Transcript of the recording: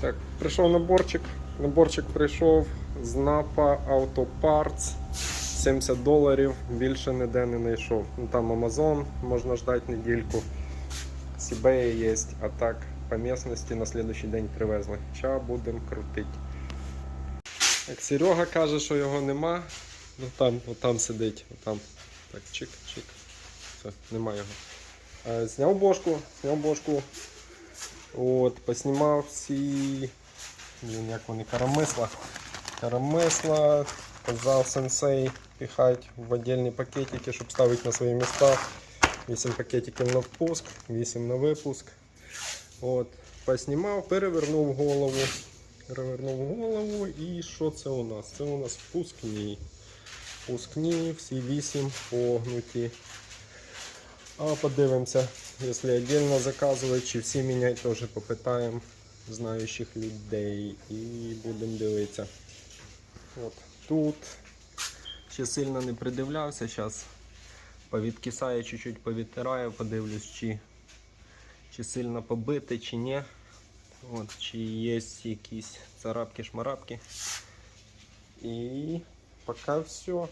Так, прийшов наборчик. Наборчик прийшов з Napa Auto Parts. 70 доларів, більше ніде не знайшов. Ну, там Amazon, можна ждати недільку. З є, а так по місцевості на слідуючий день привезли. Ща будемо крутити. Так, Серега каже, що його нема. Ну там, там сидить, там. Так, чик, чик. Все, нема його. Е, Зняв бошку, зняв бошку. От, поснімав всі. Блін, як вони карамисла. Карамисла. Казав сенсей пихати в отдельні пакетики, щоб ставити на свої міста. 8 пакетиків на впуск, 8 на випуск. От, поснімав, перевернув голову. Перевернув голову і що це у нас? Це у нас впускні. Впускні, всі 8 погнуті. А подивимося, якщо віддільно заказувати, чи всі міняти, теж попитаємо знаючих людей і будемо дивитися. От тут ще сильно не придивлявся, зараз повідкисаю, чуть-чуть повідтираю, подивлюсь, чи, чи сильно побити, чи ні. От, чи є якісь царапки-шмарапки. І поки все.